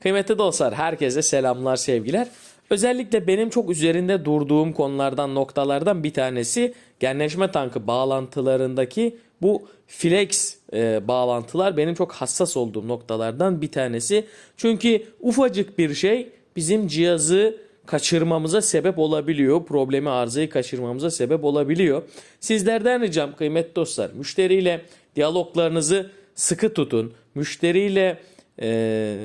Kıymetli dostlar, herkese selamlar, sevgiler. Özellikle benim çok üzerinde durduğum konulardan, noktalardan bir tanesi genleşme tankı bağlantılarındaki bu flex e, bağlantılar benim çok hassas olduğum noktalardan bir tanesi. Çünkü ufacık bir şey bizim cihazı kaçırmamıza sebep olabiliyor. Problemi arızayı kaçırmamıza sebep olabiliyor. Sizlerden ricam kıymetli dostlar müşteriyle diyaloglarınızı sıkı tutun. Müşteriyle e,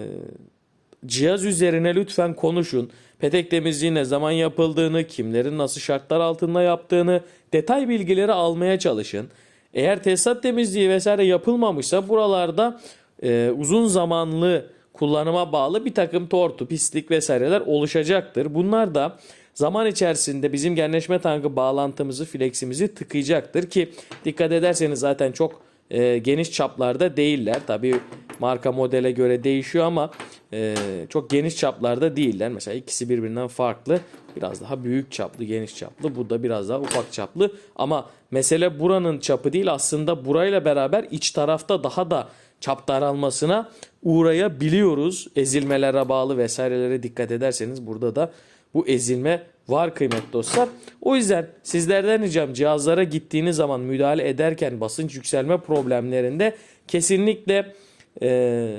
cihaz üzerine lütfen konuşun. Petek temizliği ne zaman yapıldığını, kimlerin nasıl şartlar altında yaptığını, detay bilgileri almaya çalışın. Eğer tesisat temizliği vesaire yapılmamışsa buralarda e, uzun zamanlı kullanıma bağlı bir takım tortu, pislik vesaireler oluşacaktır. Bunlar da zaman içerisinde bizim genleşme tankı bağlantımızı, fleximizi tıkayacaktır ki dikkat ederseniz zaten çok e, geniş çaplarda değiller. Tabii marka modele göre değişiyor ama e, çok geniş çaplarda değiller. Mesela ikisi birbirinden farklı. Biraz daha büyük çaplı, geniş çaplı. Bu da biraz daha ufak çaplı. Ama mesele buranın çapı değil aslında burayla beraber iç tarafta daha da çap daralmasına uğrayabiliyoruz. Ezilmelere bağlı vesairelere dikkat ederseniz burada da bu ezilme var kıymetli dostlar. O yüzden sizlerden ricam cihazlara gittiğiniz zaman müdahale ederken basınç yükselme problemlerinde kesinlikle e,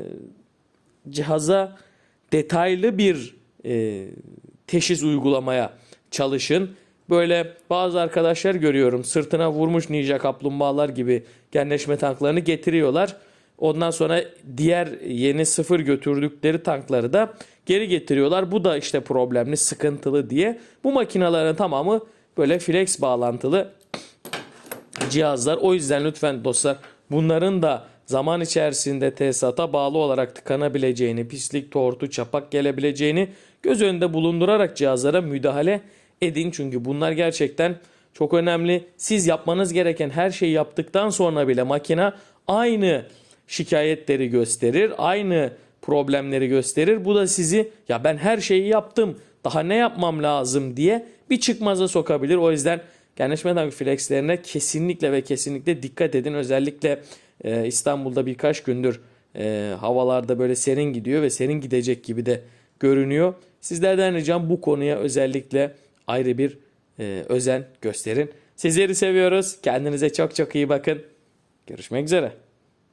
cihaza detaylı bir e, teşhis uygulamaya çalışın. Böyle bazı arkadaşlar görüyorum sırtına vurmuş ninja kaplumbağalar gibi genleşme tanklarını getiriyorlar. Ondan sonra diğer yeni sıfır götürdükleri tankları da geri getiriyorlar. Bu da işte problemli, sıkıntılı diye. Bu makinelerin tamamı böyle flex bağlantılı cihazlar. O yüzden lütfen dostlar bunların da zaman içerisinde tesisata bağlı olarak tıkanabileceğini, pislik, tortu, çapak gelebileceğini göz önünde bulundurarak cihazlara müdahale edin. Çünkü bunlar gerçekten çok önemli. Siz yapmanız gereken her şeyi yaptıktan sonra bile makine aynı şikayetleri gösterir, aynı problemleri gösterir. Bu da sizi ya ben her şeyi yaptım, daha ne yapmam lazım diye bir çıkmaza sokabilir. O yüzden genleşme tank flexlerine kesinlikle ve kesinlikle dikkat edin. Özellikle e, İstanbul'da birkaç gündür e, havalarda böyle serin gidiyor ve serin gidecek gibi de görünüyor. Sizlerden ricam bu konuya özellikle ayrı bir e, özen gösterin. Sizleri seviyoruz. Kendinize çok çok iyi bakın. Görüşmek üzere.